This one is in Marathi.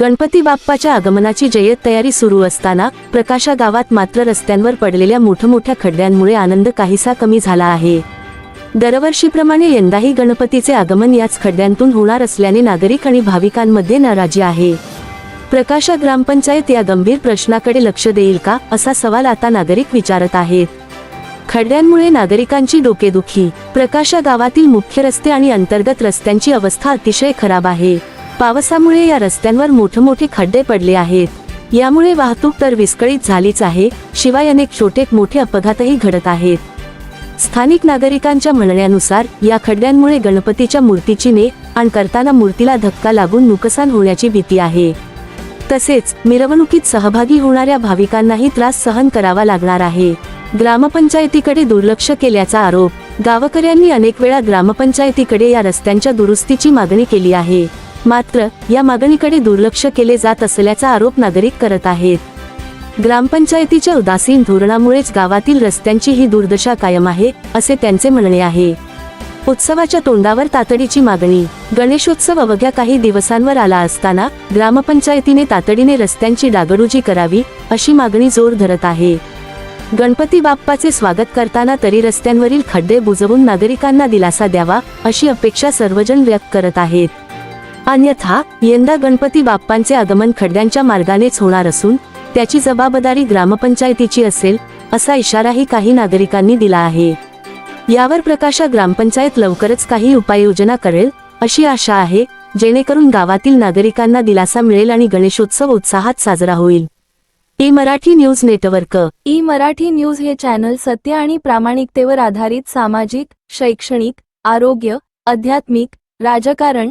गणपती बाप्पाच्या आगमनाची जय्यत तयारी सुरू असताना प्रकाशा गावात मात्र रस्त्यांवर पडलेल्या मोठमोठ्या खड्ड्यांमुळे आनंद काहीसा कमी झाला आहे. दरवर्षीप्रमाणे यंदाही गणपतीचे आगमन याच खड्ड्यांतून होणार असल्याने नागरिक आणि भाविकांमध्ये नाराजी आहे. प्रकाशा ग्रामपंचायत या गंभीर प्रश्नाकडे लक्ष देईल का असा सवाल आता नागरिक विचारत आहेत. खड्ड्यांमुळे नागरिकांची डोकेदुखी प्रकाशा गावातील मुख्य रस्ते आणि अंतर्गत रस्त्यांची अवस्था अतिशय खराब आहे. पावसामुळे या रस्त्यांवर मोठमोठे खड्डे पडले आहेत. यामुळे वाहतूक तर विस्कळीत झालीच आहे शिवाय अनेक छोटे मोठे अपघातही घडत आहेत. स्थानिक नागरिकांच्या म्हणण्यानुसार या खड्ड्यांमुळे गणपतीच्या मूर्तीची ने आण करताना मूर्तीला धक्का लागून नुकसान होण्याची भीती आहे. तसेच मिरवणुकीत सहभागी होणाऱ्या भाविकांनाही त्रास सहन करावा लागणार आहे. ग्रामपंचायतीकडे दुर्लक्ष केल्याचा आरोप गावकऱ्यांनी अनेक वेळा ग्रामपंचायतीकडे या रस्त्यांच्या दुरुस्तीची मागणी केली आहे. मात्र या मागणीकडे दुर्लक्ष केले जात असल्याचा आरोप नागरिक करत आहेत. ग्रामपंचायतीच्या उदासीन धोरणामुळेच गावातील रस्त्यांची ही दुर्दशा कायम आहे असे त्यांचे म्हणणे आहे. उत्सवाच्या तोंडावर तातडीची मागणी. गणेशोत्सव अवघ्या काही दिवसांवर आला असताना ग्रामपंचायतीने तातडीने रस्त्यांची डागडुजी करावी अशी मागणी जोर धरत आहे. गणपती बाप्पाचे स्वागत करताना तरी रस्त्यांवरील खड्डे बुजवून नागरिकांना दिलासा द्यावा अशी अपेक्षा सर्वजण व्यक्त करत आहेत. अन्यथा यंदा गणपती बाप्पांचे आगमन खड्ड्यांच्या मार्गानेच होणार असून त्याची जबाबदारी ग्रामपंचायतीची असेल असा इशाराही काही नागरिकांनी दिला आहे. यावर प्रकाशा ग्रामपंचायत लवकरच काही उपाययोजना करेल अशी आशा आहे जेणेकरून गावातील नागरिकांना दिलासा मिळेल आणि गणेशोत्सव उत्साहात साजरा होईल. E Marathi news network. E Marathi news हे चॅनल सत्य आणि प्रामाणिकतेवर आधारित सामाजिक शैक्षणिक आरोग्य आध्यात्मिक राजकारण